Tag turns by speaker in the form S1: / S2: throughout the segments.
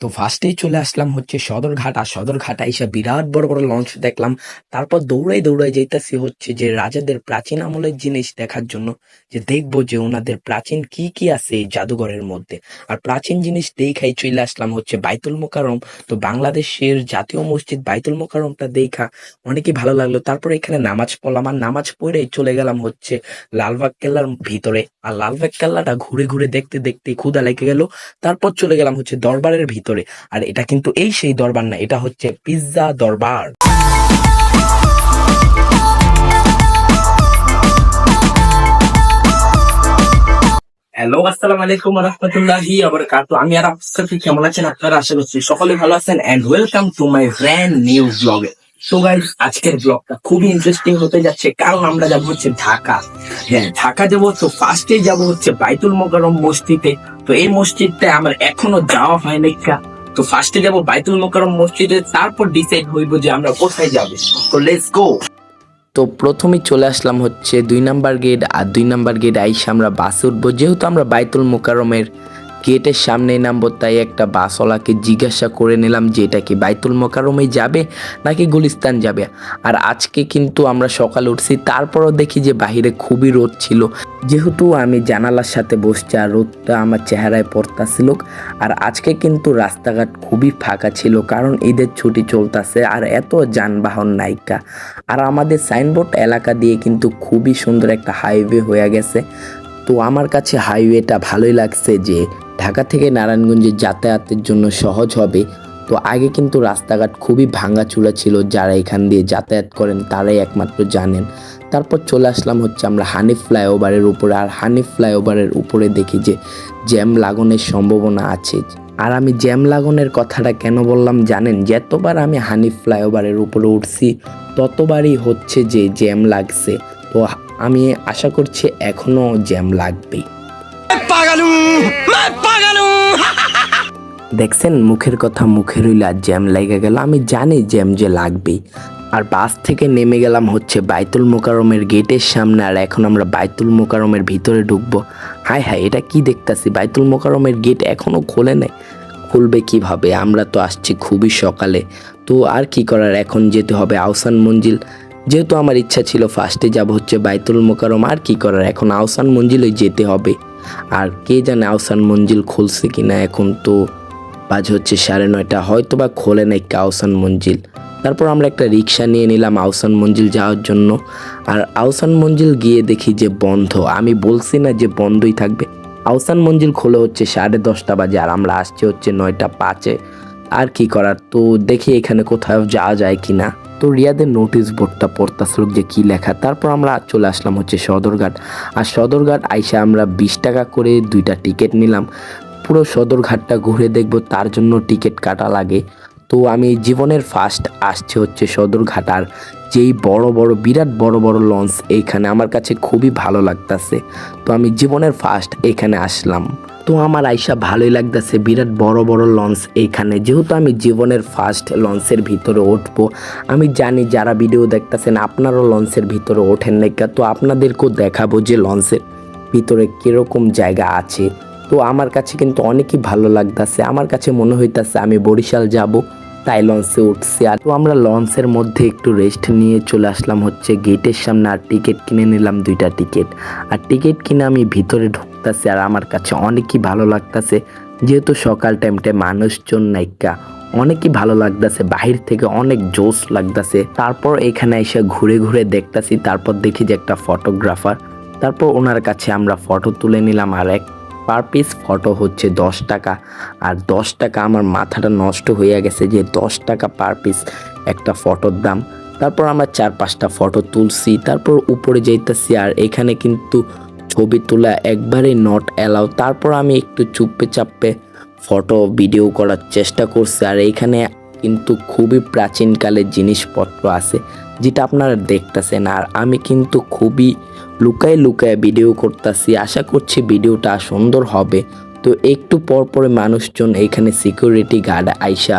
S1: তো ফার্স্টেই চলে আসলাম হচ্ছে সদরঘাট। আর সদরঘাট আইসা বিরাট বড় বড় লঞ্চ দেখলাম। তারপর দৌড়াই দৌড়াই যেতেছি হচ্ছে যে রাজাদের প্রাচীন আমলের জিনিস দেখার জন্য। যে দেখব যে ওনাদের প্রাচীন কি কি আছে এই জাদুঘরের মধ্যে। আর প্রাচীন জিনিস দেখাই চলে আসলাম হচ্ছে বাইতুল মোকারম তো বাংলাদেশের জাতীয় মসজিদ বাইতুল মোকারমটা দেখা অনেকই ভালো লাগল। তারপর এখানে নামাজ পড়লাম। আর নামাজ পড়ে চলে গেলাম হচ্ছে লালবাগ কেল্লার ভিতরে। আর লালবাগ কেল্লাটা ঘুরে ঘুরে দেখতে দেখতে ক্ষুদা লেগে গেল। তারপর চলে গেলাম হচ্ছে দরবারের ভিতরে। আর এটা কিন্তু এই সেই দরবার না, এটা হচ্ছে পিৎজা দরবার। হ্যালো, আসসালামু আলাইকুম রহমতুল্লাহি আবরকাতু আমি আর আপনার কেমন আছেন আপনারা? আশা করছি সকলে ভালো আছেন। And welcome to my brand new ব্লগে সো গাইস আজকের ব্লগটা খুবই ইন্টারেস্টিং হতে যাচ্ছে, কারণ আমরা যাব হচ্ছে ঢাকা। হ্যাঁ ঢাকা যাব তো ফার্স্টে যাব হচ্ছে বাইতুল মোকাররম মসজিদে। তো এই মসজিদটা আমার এখনও যাওয়া হয় নাই তো ফার্স্টে যাব বাইতুল মোকাররম মসজিদে, তারপর ডিসাইড হইব যে আমরা কোথায় যাব। তো লেটস গো তো প্রথমেই চলে আসলাম হচ্ছে দুই নাম্বার গেট আর দুই নাম্বার গেট আইসা আমরা বাসে উঠবো। যেহেতু আমরা বাইতুল মোকাররমের গেটের সামনেই নামবো, তাই একটা বাসওয়ালাকে জিজ্ঞাসা করে নিলাম যে এটা কি বাইতুল মোকাররমে যাবে নাকি গুলিস্তান যাবে। আর আজকে কিন্তু আমরা সকালে উঠছি, তারপরও দেখি যে বাহিরে খুবই রোদ ছিল। যেহেতু আমি জানালার সাথে বসছি আর রোদটা আমার চেহারায় পড়তাছিল, আর আজকে কিন্তু রাস্তাঘাট খুবই ফাঁকা ছিল কারণ ঈদের ছুটি চলতেছে আর এত যানবাহন নায়িকা আর আমাদের সাইনবোর্ড এলাকা দিয়ে কিন্তু খুবই সুন্দর একটা হাইওয়ে হয়ে গেছে। তো আমার কাছে হাইওয়েটা ভালোই লাগছে যে ঢাকা থেকে নারায়ণগঞ্জে যাতায়াতের জন্য সহজ হবে। তো আগে কিন্তু রাস্তাঘাট খুবই ভাঙাচুরা ছিল, যারা এখান দিয়ে যাতায়াত করেন তারাই একমাত্র জানেন। তারপর চলে আসলাম হচ্ছে আমরা হানিফ ফ্লাইওভারের উপরে। আর হানিফ ফ্লাইওভারের উপরে দেখি যে জ্যাম লাগানোর সম্ভাবনা আছে। আর আমি জ্যাম লাগানোর কথাটা কেন বললাম জানেন? যতবার আমি হানিফ ফ্লাইওভারের উপরে উঠছি, ততবারই হচ্ছে যে জ্যাম লাগছে। তো আমি আশা করছি এখনও জ্যাম লাগবেই। দেখছেন, মুখের কথা মুখে রইল আর জ্যাম লেগে গেল। আমি জানি জ্যাম যে লাগবেই। আর বাস থেকে নেমে গেলাম হচ্ছে বাইতুল মোকারমের গেটের সামনে। আর এখন আমরা বাইতুল মোকারমের ভিতরে ঢুকবো। হায় হায়, এটা কি দেখতাছি? বাইতুল মোকারমের গেট এখনও খোলে নাই। খুলবে কীভাবে? আমরা তো আসছি খুবই সকালে। তো আর কি করার? এখন যেতে হবে আহসান মঞ্জিল। যেহেতু আমার ইচ্ছা ছিল ফার্স্টে যাব হচ্ছে বাইতুল মোকারম আর কি করার? এখন আহসান মঞ্জিলে যেতে হবে। আর কে জানে আহসান মঞ্জিল খুলছে কিনা এখন তো বাজ হচ্ছে সাড়ে নয়টা হয়তো বা খোলে নাই আহসান মঞ্জিল। তারপর আমরা একটা রিক্সা নিয়ে নিলাম আহসান মঞ্জিল যাওয়ার জন্য। আর আহসান মঞ্জিল গিয়ে দেখি যে বন্ধ, আমি বলছি না যে বন্ধই থাকবে। আউসান মঞ্জিল খোলে হচ্ছে সাড়ে দশটা বাজে আর আমরা আসছি হচ্ছে নয়টা পাঁচে। আর কি করার? তো দেখি এখানে কোথাও যাওয়া যায় কি না তো রিয়াদের নোটিশ বোর্ডটা পড়তাছিল যে কি লেখা। তারপর আমরা চলে আসলাম হচ্ছে সদরঘাট। আর সদরঘাট আইসা আমরা বিশ টাকা করে দুইটা টিকিট নিলাম। পুরো সদরঘাটটা ঘুরে দেখব, তার জন্য টিকিট কাটা লাগে। তো আমি জীবনের ফার্স্ট আসছে হচ্ছে সদরঘাট, আর যেই বড় বড়, বিরাট বড় বড় লঞ্চ এইখানে আমার কাছে খুবই ভালো লাগতাছে। তো আমি জীবনের ফার্স্ট এখানে আসলাম। তো আমার আইসা ভালোই লাগতেছে, বিরাট বড় বড় লঞ্চ এইখানে। যেহেতু আমি জীবনের ফার্স্ট লঞ্চের ভিতরে উঠবো, আমি জানি যারা ভিডিও দেখতেছেন, আপনারও লঞ্চের ভিতরে ওঠেন নাকি তো আপনাদেরকেও দেখাবো যে লঞ্চের ভিতরে কীরকম জায়গা আছে। তো আমার কাছে কিন্তু অনেকই ভালো লাগতেছে। আমার কাছে মনে হইতাছে আমি বরিশাল যাব, তাই লঞ্চে উঠছি। আর তো আমরা লঞ্চের মধ্যে একটু রেস্ট নিয়ে চলে আসলাম হচ্ছে গেটের সামনে আর টিকিট কিনে নিলাম দুইটা টিকিট আর টিকিট কিনে আমি ভিতরে ঢুকতেছি আর আমার কাছে অনেকই ভালো লাগতেছে। যেহেতু সকাল টাইমটা মানুষজন নাইকা, অনেকই ভালো লাগতেছে। বাহির থেকে অনেক জোশ লাগতেছে। তারপর এখানে এসে ঘুরে ঘুরে দেখতাছি, তারপর দেখি যে একটা ফটোগ্রাফার তারপর ওনার কাছে আমরা ফটো তুলে নিলাম আর এক পার পিস ফটো হচ্ছে দশ টাকা। আর দশ টাকা আমার মাথাটা নষ্ট হয়ে গেছে যে দশ টাকা পার পিস একটা ফটোর দাম। তারপর আমরা চার পাঁচটা ফটো তুলছি, তারপর উপরে যাইতেছি আর এখানে কিন্তু ছবি তোলা একবারেই নট অ্যালাউ তারপর আমি একটু চুপে চাপে ফটো ভিডিও করার চেষ্টা করছি আর এইখানে কিন্তু খুবই প্রাচীনকালের জিনিসপত্র আছে। যেটা আপনারা দেখতেছেন। আর আমি কিন্তু খুবই লুকায় লুকায় ভিডিও করতেছি। আশা করছি ভিডিওটা সুন্দর হবে। তো একটু পর পরে মানুষজন এখানে সিকিউরিটি গার্ড আইসা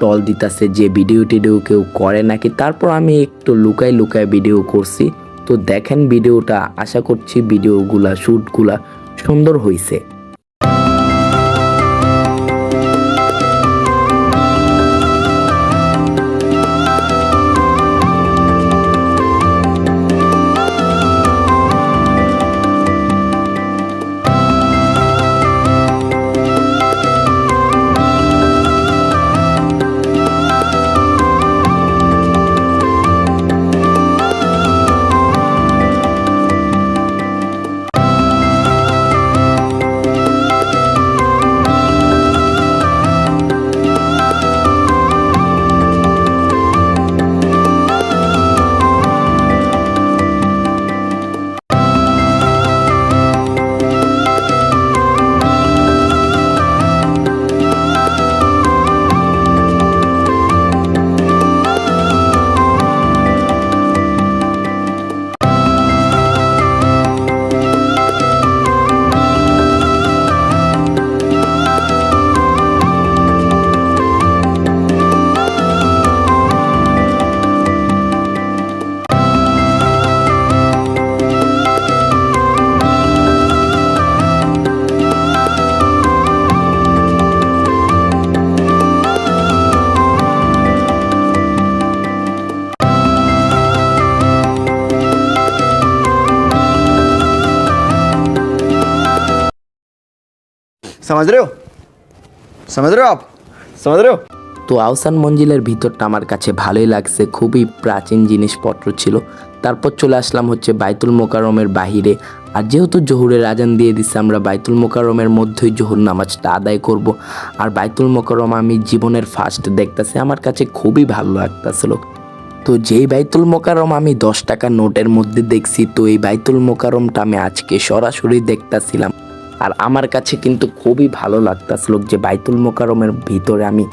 S1: টল দিতাছে যে ভিডিও টিডিও কেউ করে নাকি। তারপর আমি একটু লুকায় লুকায় ভিডিও করছি। তো দেখেন ভিডিওটা আশা করছি ভিডিওগুলা শ্যুটগুলা সুন্দর হয়েছে
S2: समझ रहे हो समझ रहे हो आप समझ रहे हो
S1: তো আহসান মঞ্জিলের ভিতরটা আমার কাছে ভালোই লাগছে খুবই প্রাচীন জিনিসপত্র ছিল তারপর চলে আসলাম হচ্ছে বাইতুল মোকারমের বাহিরে আর যেহেতু জহুরের আজান দিয়ে দিচ্ছে আমরা বাইতুল মোকারমের মধ্যেই জহুর নামাজটা আদায় করব আর বাইতুল মোকারম আমি জীবনের ফার্স্ট দেখতেছি আমার কাছে খুবই ভালো লাগতেছিল তো যেই বাইতুল মোকারম আমি দশ টাকা নোটের মধ্যে দেখছি তো এই বাইতুল মোকারমটা আমি আজকে সরাসরি দেখতাছিলাম আর আমার কাছে কিন্তু খুবই ভালো লাগতাছিল যে বাইতুল মোকারমের ভিতরে আমি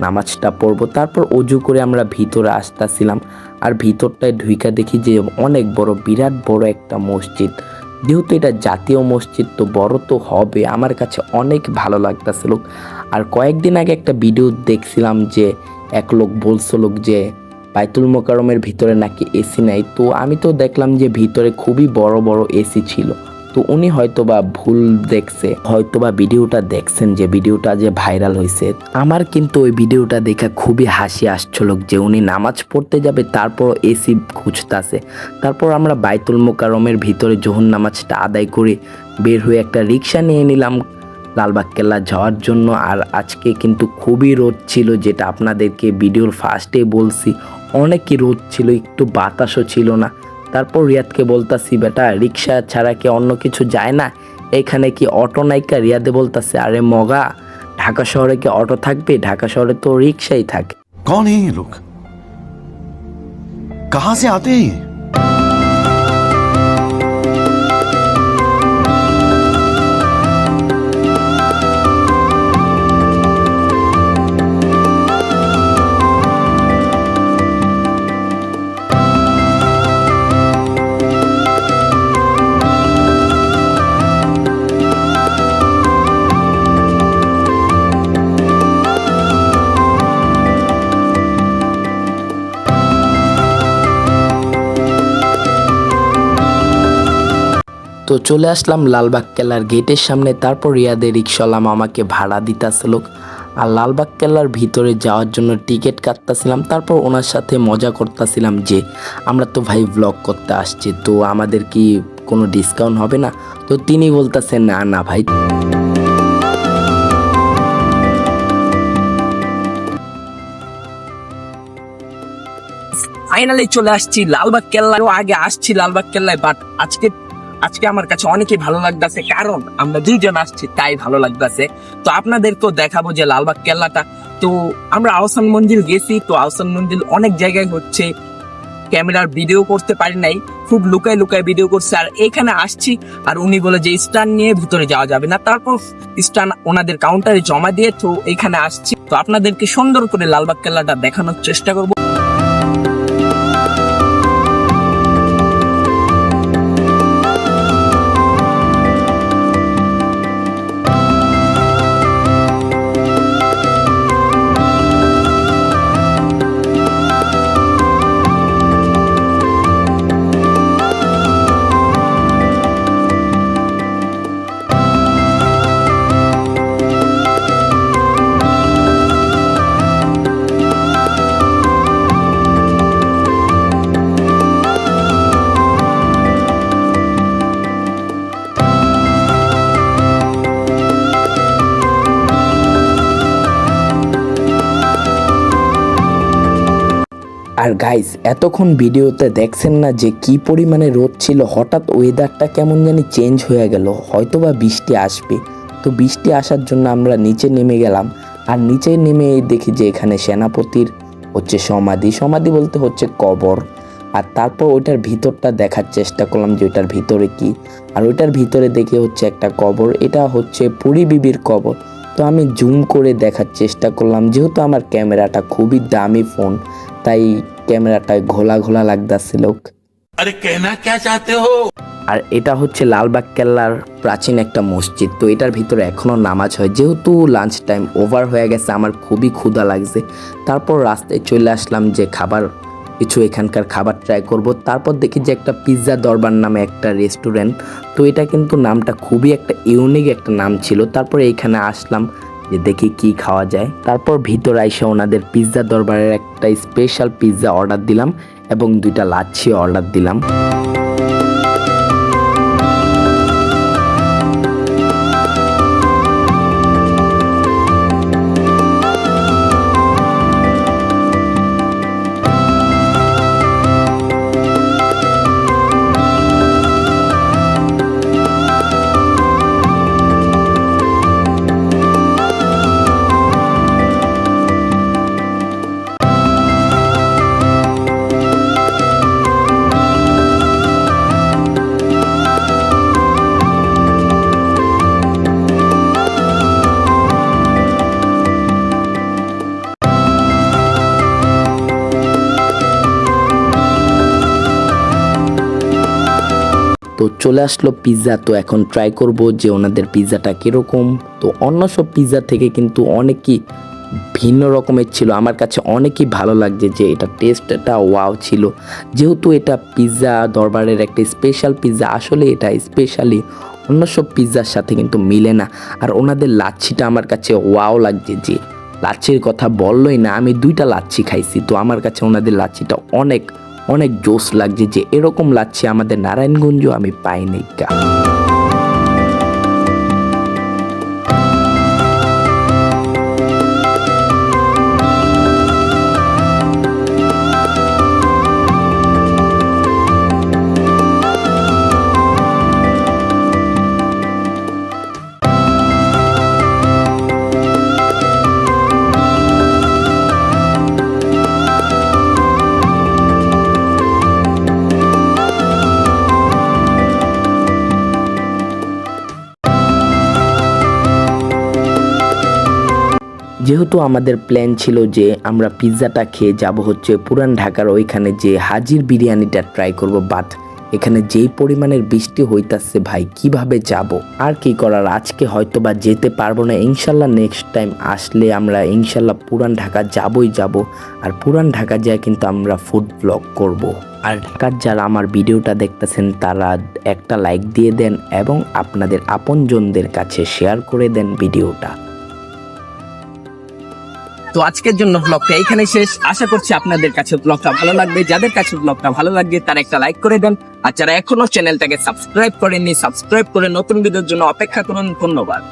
S1: নামাজটা পড়ব। তারপর অজু করে আমরা ভিতরে আসতেছিলাম আর ভিতরটায় ঢুইকা দেখি যে অনেক বড়, বিরাট বড় একটা মসজিদ। যেহেতু এটা জাতীয় মসজিদ, তো বড় তো হবে। আমার কাছে অনেক ভালো লাগতেছিল। আর কয়েকদিন আগে একটা ভিডিও দেখছিলাম যে এক লোক বলছিল যে বাইতুল মোকারমের ভিতরে নাকি এসি নাই। তো আমি তো দেখলাম যে ভিতরে খুবই বড় বড় এসি ছিল। তো উনি হয়তোবা ভুল দেখছে, হয়তোবা ভিডিওটা দেখছেন যে ভিডিওটা যে ভাইরাল হয়েছে আমার কিন্তু ওই ভিডিওটা দেখে খুবই হাসি আসছিল যে উনি নামাজ পড়তে যাবে, তারপর এসি খুঁজতাছে। তারপর আমরা বাইতুল মোকারমের ভিতরে জোহর নামাজটা আদায় করে বের হয়ে একটা রিক্সা নিয়ে নিলাম লালবাগ কেল্লা যাওয়ার জন্য। আর আজকে কিন্তু খুবই রোদ ছিল, যেটা আপনাদেরকে ভিডিওর ফার্স্টে বলছি, অনেকই রোদ ছিল, একটু বাতাসও ছিল না। তারপর রিয়াদকে বলতাছি, বেটা রিক্সা ছাড়া কি অন্য কিছু যায় না? এখানে কি অটো নাইকা? রিয়াদে বলতাছে, আরে মগা, ঢাকা শহরে কি অটো থাকবে? ঢাকা শহরে তো রিক্সাই থাকে।
S3: কন এই লোক কাহা সে আতে
S1: তো চলে আসলাম লালবাগ কেল্লার গেটের সামনে। তারপর রিয়াদে রিক্সালাম আমাকে ভাড়া দিতেছিল আর লালবাগ কেল্লার ভিতরে যাওয়ার জন্য টিকিট কাটতেছিলাম। তারপর ওনার সাথে মজা করতেছিলাম যে, আমরা তো ভাই ব্লগ করতে আসছি, তো আমাদের কি কোনো ডিসকাউন্ট হবে না? তো তিনি বলতেছেন না না ভাই।
S4: ফাইনালি চলে আসছি লালবাগ কেল্লায়। আগে আসছি লালবাগ কেল্লায় বাট আজকে আজকে আমার কাছে অনেকই ভালো লাগতেছে, কারণ আমরা দুইজন আসছি, তাই ভালো লাগতেছে। তো আপনাদেরকেও দেখাবো যে লালবাগ কেল্লাটা। তো আমরা আহসান মঞ্জিল গেছি, তো আহসান মঞ্জিল অনেক জায়গায় হচ্ছে ক্যামেরার ভিডিও করতে পারি নাই, খুব লুকায় লুকায় ভিডিও করছে। আর এখানে আসছি, আর উনি বলে যে, স্টান নিয়ে ভিতরে যাওয়া যাবে না। তারপর স্টান ওনাদের কাউন্টারে জমা দিয়ে তো এখানে আসছি। তো আপনাদেরকে সুন্দর করে লালবাগ কেল্লাটা দেখানোর চেষ্টা করব।
S1: আর গাইস এতক্ষণ ভিডিওতে দেখছেন না যে কি পরিমাণে রোদ ছিল? হঠাৎ ওয়েদারটা কেমন জানি চেঞ্জ হয়ে গেল, হয়তোবা বৃষ্টি আসবে। তো বৃষ্টি আসার জন্য আমরা নিচে নেমে গেলাম। আর নিচে নেমে দেখি যে এখানে সেনাপতির হচ্ছে সমাধি। সমাধি বলতে হচ্ছে কবর। আর তারপর ওইটার ভিতরটা দেখার চেষ্টা করলাম যে ওইটার ভিতরে কি। আর ওইটার ভিতরে দেখে হচ্ছে একটা কবর। এটা হচ্ছে পুরী বিবির কবর। তো আমি জুম করে দেখার চেষ্টা করলাম। যেহেতু আমার ক্যামেরাটা খুবই দামি ফোন তাই ক্যামেরাটা ঘোলা ঘোলা লাগতেছিল
S5: আরে কেনা কে চাতে হো?
S1: আর এটা হচ্ছে লালবাগ কেল্লার প্রাচীন একটা মসজিদ। তো এটার ভিতরে এখনও নামাজ হয়। যেহেতু লাঞ্চ টাইম ওভার হয়ে গেছে আমার খুবই ক্ষুধা লাগছে। তারপর রাস্তায় চলে আসলাম যে খাবার কিছু এখানকার খাবার ট্রাই করব। তারপর দেখি যে একটা পিৎজা দরবার নামে একটা রেস্টুরেন্ট তো এটা কিন্তু নামটা খুবই একটা ইউনিক একটা নাম ছিল। তারপরে এইখানে আসলাম। যে দেখি কি খাওয়া যায়। তারপর ভিতর আইসা ওনাদের পিৎজা দরবারের একটা স্পেশাল পিৎজা অর্ডার দিলাম এবং দুইটা লাচ্ছি অর্ডার দিলাম। চলে আসলো পিৎজা তো এখন ট্রাই করব যে ওনাদের পিৎজাটা কীরকম। তো অন্য সব পিৎজা থেকে কিন্তু অনেকই ভিন্ন রকমের ছিল। আমার কাছে অনেকই ভালো লাগছে যে এটা টেস্টটা ওয়াও ছিল। যেহেতু এটা পিৎজা দরবারের একটা স্পেশাল পিৎজা আসলে এটা স্পেশালি অন্য সব পিৎজার সাথে কিন্তু মিলে না। আর ওনাদের লাচ্ছিটা আমার কাছে ওয়াও লাগছে যে লাচ্ছির কথা বললোই না, আমি দুইটা লাচ্ছি খাইছি। তো আমার কাছে ওনাদের লাচ্ছিটা অনেক অনেক জোস লাগছে যে এরকম লাগছে আমাদের নারায়ণগঞ্জ আমি পাইনি যেহেতু আমাদের প্ল্যান ছিল যে আমরা পিৎজাটা খেয়ে যাব হচ্ছে পুরান ঢাকার ওইখানে যে হাজির বিরিয়ানিটা ট্রাই করব বাট এখানে যেই পরিমাণের বৃষ্টি হইতাছে ভাই, কীভাবে যাব? আর কি করার? আজকে হয়তো বা যেতে পারব না। ইনশাল্লাহ নেক্সট টাইম আসলে আমরা ইনশাল্লাহ পুরান ঢাকা যাবই যাব। আর পুরান ঢাকা যায় কিন্তু আমরা ফুড ব্লগ করব। আর ঢাকার যারা আমার ভিডিওটা দেখতেছেন, তারা একটা লাইক দিয়ে দেন এবং আপনাদের আপনজনদের কাছে শেয়ার করে দেন ভিডিওটা।
S4: তো আজকের জন্য ব্লগটা এইখানে শেষ। আশা করছি আপনাদের কাছে ব্লগটা ভালো লাগবে। যাদের কাছে ব্লগটা ভালো লাগবে, তারা একটা লাইক করে দেন। আর যারা এখনও চ্যানেলটাকে সাবস্ক্রাইব করেননি সাবস্ক্রাইব করে নতুন ভিডিওর জন্য অপেক্ষা করুন। ধন্যবাদ।